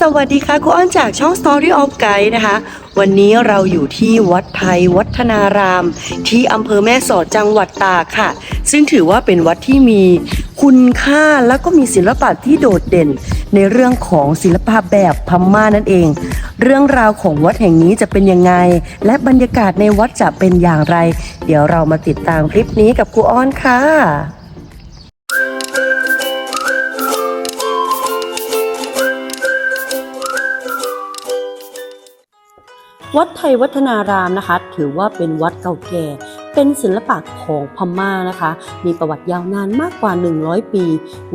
สวัสดีค่ะครูอ้อนจากช่อง Story of Guide นะคะ วันนี้เราอยู่ที่วัดไทยวัฒนาราม ที่อำเภอแม่สอดจังหวัดตากค่ะ ซึ่งถือว่าเป็นวัดที่มีคุณค่าแล้วก็มีศิลปะที่โดดเด่น ในเรื่องของศิลปะแบบพม่านั่นเอง เรื่องราวของวัดแห่งนี้จะเป็นยังไง และบรรยากาศในวัดจะเป็นอย่างไร เดี๋ยวเรามาติดตามคลิปนี้กับครูอ้อนค่ะ วัดไทยวัฒนารามนะคะ ถือว่าเป็นวัดเก่าแก่ เป็นศิลปะของพม่านะคะ มีประวัติยาวนานมากกว่า 100 ปี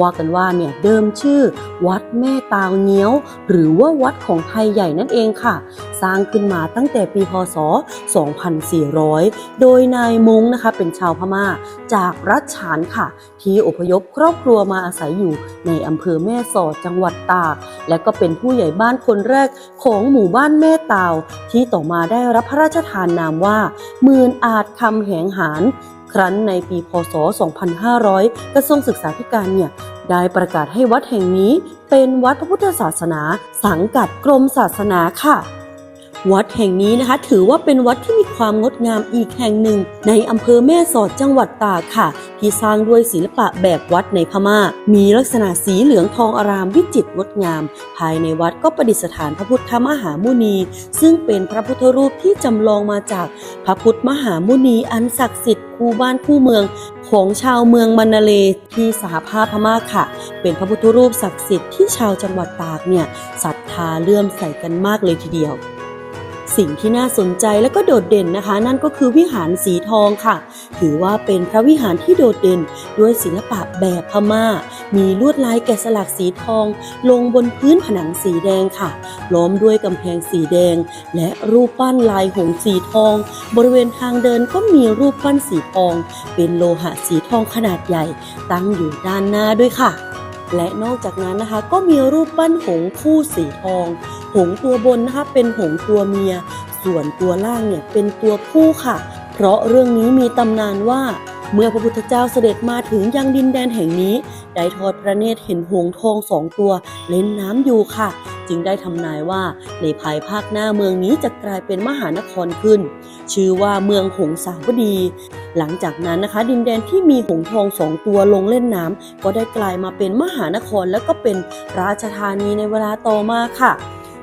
ว่ากันว่าเนี่ยเดิมชื่อ วัดแม่ตาวเงี้ยว หรือว่าวัดของไทยใหญ่นั่นเองค่ะ สร้างขึ้นมาตั้งแต่ปีพศ 2400 โดยนายมงนะคะเป็นชาวพม่าจากรัชฉานค่ะ ที่อพยพครอบครัวมาอาศัยอยู่ในอำเภอแม่สอดจังหวัดตาก และก็เป็นผู้ใหญ่บ้านคนแรกของหมู่บ้านแม่ตาว ที่ต่อมาได้รับพระราชทานนามว่า มื่นอาจคำแหงหาร ครั้นในปีพศ 2500 กระทรวงศึกษาธิการเนี่ยได้ประกาศให้วัดแห่งนี้เป็นวัดพระพุทธศาสนา สังกัดกรมศาสนาค่ะ วัดแห่งนี้นะคะ ถือว่าเป็นวัดที่มีความงดงามอีกแห่งหนึ่ง ในอำเภอแม่สอดจังหวัดตากค่ะ ที่สร้างด้วยศิลปะแบบวัดในพม่า มีลักษณะสีเหลืองทองอารามวิจิตรงดงาม ภายในวัดก็ประดิษฐานพระพุทธมหามุนี ซึ่งเป็นพระพุทธรูปที่จำลองมาจากพระพุทธมหามุนีอันศักดิ์สิทธิ์คู่บ้านคู่เมืองของชาวเมืองมันาเลที่สหภาพพม่าค่ะ เป็นพระพุทธรูปศักดิ์สิทธิ์ที่ชาวจังหวัดตากเนี่ยศรัทธาเลื่อมใสกันมากเลยทีเดียว สิ่งที่น่าสนใจและก็โดดเด่นนะคะ นั่นก็คือวิหารสีทองค่ะ ถือว่าเป็นพระวิหารที่โดดเด่นด้วยศิลปะแบบพม่า มีลวดลายแกะสลักสีทอง ลงบนพื้นผนังสีแดงค่ะ ล้อมด้วยกำแพงสีแดง และรูปปั้นลายหงสีทอง บริเวณทางเดินก็มีรูปปั้นสีทอง เป็นโลหะสีทองขนาดใหญ่ ตั้งอยู่ด้านหน้าด้วยค่ะและนอกจากนั้นนะคะก็มีรูปปั้นหงคู่สีทอง หงตัวบนนะคะเป็นหงตัวเมีย ส่วนตัวล่างเนี่ยเป็นตัวผู้ค่ะ เพราะเรื่องนี้มีตำนานว่าเมื่อพระพุทธเจ้าเสด็จมาถึงยังดินแดนแห่งนี้ ได้ทอดพระเนตรเห็นหงส์ทองสองตัว เล่นน้ำอยู่ค่ะ จึงได้ทำนายว่าในภายภาคหน้าเมืองนี้จะกลายเป็นมหานครขึ้น ชื่อว่าเมืองหงสาวดี หลังจากนั้นนะคะ ดินแดนที่มีหงส์ทองสองตัวลงเล่นน้ำก็ได้กลายมาเป็นมหานครและก็เป็นราชธานีในเวลาต่อมาค่ะ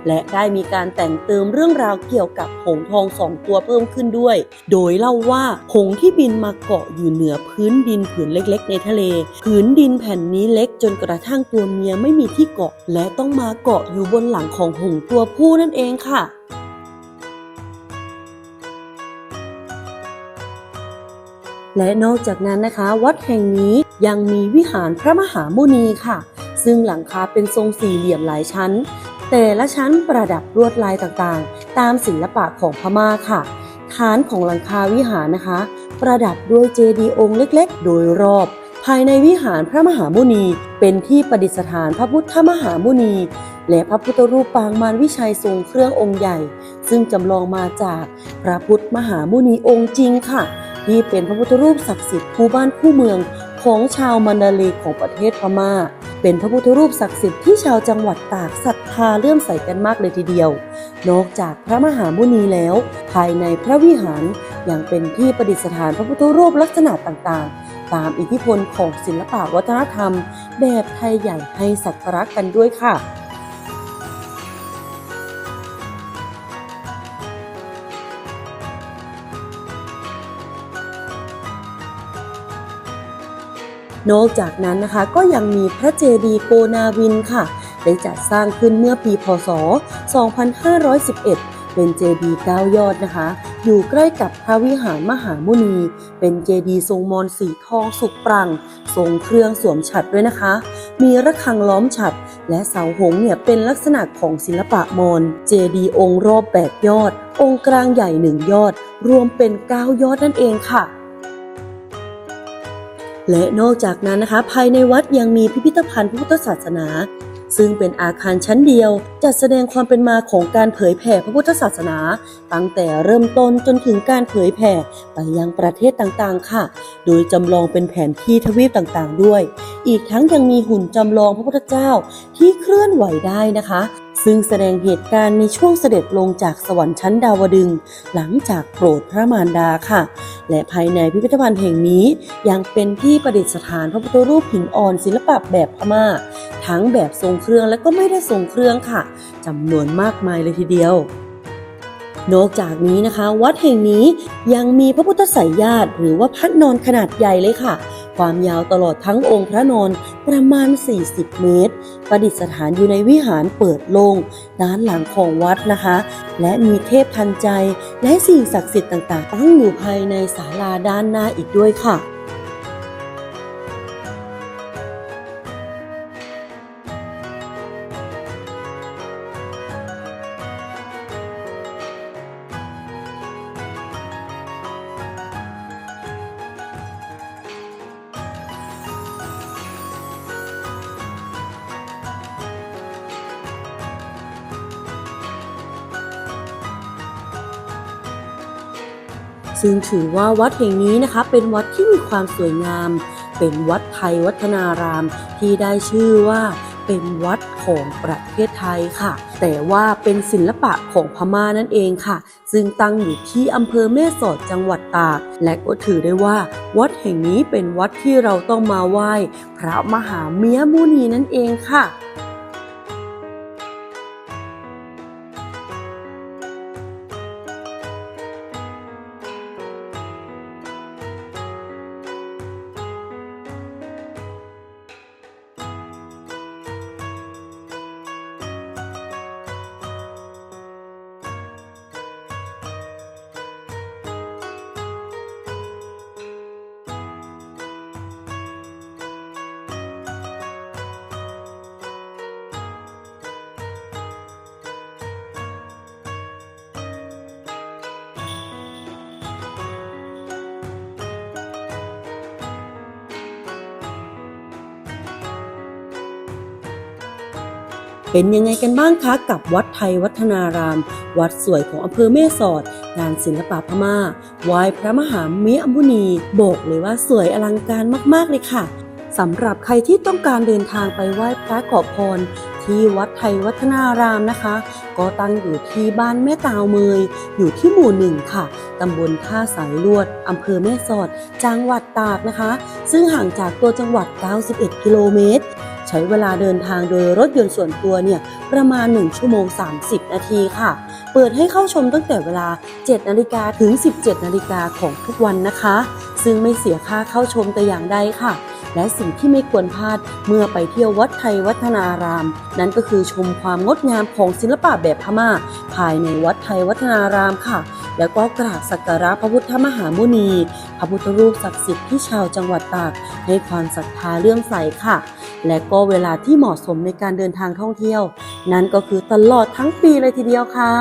และได้มีการแต่งเติมเรื่องราวเกี่ยวกับหงทองสองตัวเพิ่มขึ้นด้วย โดยเล่าว่าหงที่บินมาเกาะอยู่เหนือพื้นดินผืนเล็ก ๆ ในทะเล ผืนดินแผ่นนี้เล็กจนกระทั่งตัวเมียไม่มีที่เกาะ และต้องมาเกาะอยู่บนหลังของหงส์ตัวผู้นั่นเองค่ะและนอกจากนั้นนะคะ วัดแห่งนี้ยังมีวิหารพระมหาโมนีค่ะ ซึ่งหลังคาเป็นทรงสี่เหลี่ยมหลายชั้น แต่ละชั้นประดับลวดลายต่างๆ ตามศิลปะของพม่าค่ะ ฐานของหลังคาวิหารนะคะ ประดับด้วยเจดีย์องค์เล็กๆ โดยรอบ ภายในวิหารพระมหามุนี เป็นที่ประดิษฐานพระพุทธมหามุนี และพระพุทธรูปปางมารวิชัยทรงเครื่ององค์ใหญ่ ซึ่งจำลองมาจากพระพุทธมหามุนีองค์จริงค่ะ ที่เป็นพระพุทธรูปศักดิ์สิทธิ์คู่บ้านคู่เมืองของชาวมันดาเลของประเทศพม่า เป็นพระพุทธรูปศักดิ์สิทธิ์ที่ชาวจังหวัดตากศรัทธาเลื่อมใสกันมากเลยทีเดียว นอกจากพระมหามุนีแล้ว ภายในพระวิหารยังเป็นที่ประดิษฐานพระพุทธรูปลักษณะต่างๆ ตามอิทธิพลของศิลปะวัฒนธรรม แบบไทยใหญ่ให้สักการะกันด้วยค่ะ นอกจากนั้นนะคะก็ยังมีพระเจดีย์โกนาวินค่ะ ได้จัดสร้างขึ้นเมื่อปีพศ 2511เป็นเจดีย์เก้ายอดนะคะ อยู่ใกล้กับพระวิหารมหามุนี เป็นเจดีย์ทรงมอนสีทองสุกปรัง ทรงเครื่องสวมฉัตรด้วยนะคะ มีระฆังล้อมฉัตรและเสาหงเนี่ยเป็นลักษณะของศิลปะมอญเจดีย์องค์รอบแปดยอด องค์กลางใหญ่หนึ่งยอด รวมเป็นเก้ายอดนั่นเองค่ะ และนอกจากนั้นนะคะ ภายในวัดยังมีพิพิธภัณฑ์พระพุทธศาสนา ซึ่งเป็นอาคารชั้นเดียว จัดแสดงความเป็นมาของการเผยแผ่พระพุทธศาสนา ตั้งแต่เริ่มต้นจนถึงการเผยแผ่ไปยังประเทศต่างๆ ค่ะ โดยจำลองเป็นแผนที่ทวีปต่างๆ ด้วย อีกทั้งยังมีหุ่นจำลองพระพุทธเจ้าที่เคลื่อนไหวได้นะคะ ซึ่งแสดงเหตุการณ์ในช่วงเสด็จลงจากสวรรค์ชั้นดาวดึง หลังจากโปรดพระมารดาค่ะ และภายในพิพิธภัณฑ์แห่งนี้ยังเป็นที่ประดิษฐานพระพุทธรูปหินอ่อนศิลปะแบบพม่า ทั้งแบบทรงเครื่องและก็ไม่ได้ทรงเครื่องค่ะจำนวนมากมายเลยทีเดียว นอกจากนี้นะคะ วัดแห่งนี้ยังมีพระพุทธสายญาติหรือว่าพระนอนขนาดใหญ่เลยค่ะ ความยาวตลอดทั้งองค์พระนอนประมาณ 40 เมตร ประดิษฐานอยู่ในวิหารเปิดโล่งด้านหลังของวัดนะคะ และมีเทพทันใจ และสิ่งศักดิ์สิทธิ์ต่างๆ ตั้งอยู่ภายในศาลาด้านหน้าอีกด้วยค่ะ ซึ่งถือว่าวัดแห่งนี้นะคะ เป็นวัดที่มีความสวยงาม เป็นวัดไทยวัฒนาราม ที่ได้ชื่อว่าเป็นวัดของประเทศไทยค่ะ แต่ว่าเป็นศิลปะของพม่านั่นเองค่ะ ซึ่งตั้งอยู่ที่อำเภอแม่สอดจังหวัดตาก และก็ถือได้ว่า วัดแห่งนี้เป็นวัดที่เราต้องมาไหว้ พระมหาเมียมุนีนั่นเองค่ะ เป็นยังไงกันบ้างคะกับวัดไทยวัฒนาราม วัดสวยของอำเภอแม่สอดงานศิลปะพม่าไหว้พระมหาเมียอัมพุนีบอกเลยว่าสวยอลังการมากๆเลยค่ะสำหรับใครที่ต้องการเดินทางไปไหว้พระขอพร ที่วัดไทยวัฒนารามนะคะ ก็ตั้งอยู่ที่บ้านแม่ตาวเมย อยู่ที่หมู่หนึ่งค่ะตำบลท่าสายลวดอำเภอแม่สอด จังหวัดตากนะคะ ซึ่งห่างจากตัวจังหวัด 91 กิโลเมตร ช้เวลาเดินทางโดยรถยนต์ส่วนตัวเนี่ยประมาณ 1 ชั่วโมง 30 นาทีค่ะ เปิดให้เข้าชมตั้งแต่เวลา 7 นาฬิกาถึง 17 นาฬิกาของทุกวันนะคะ ซึ่งไม่เสียค่าเข้าชมแต่อย่างใดค่ะ และสิ่งที่ไม่ควรพลาดเมื่อไปเที่ยววัดไทยวัฒนาราม นั่นก็คือชมความงดงามของศิลปะแบบพม่า ภายในวัดไทยวัฒนารามค่ะ แล้วก็กราบสักการะพระพุทธมหามุนี พระพุทธรูปศักดิ์สิทธิ์ที่ชาวจังหวัดตากให้ความศรัทธาเลื่อมใสค่ะ และก็เวลาที่เหมาะสมในการเดินทางท่องเที่ยว นั่นก็คือตลอดทั้งปีเลยทีเดียวค่ะ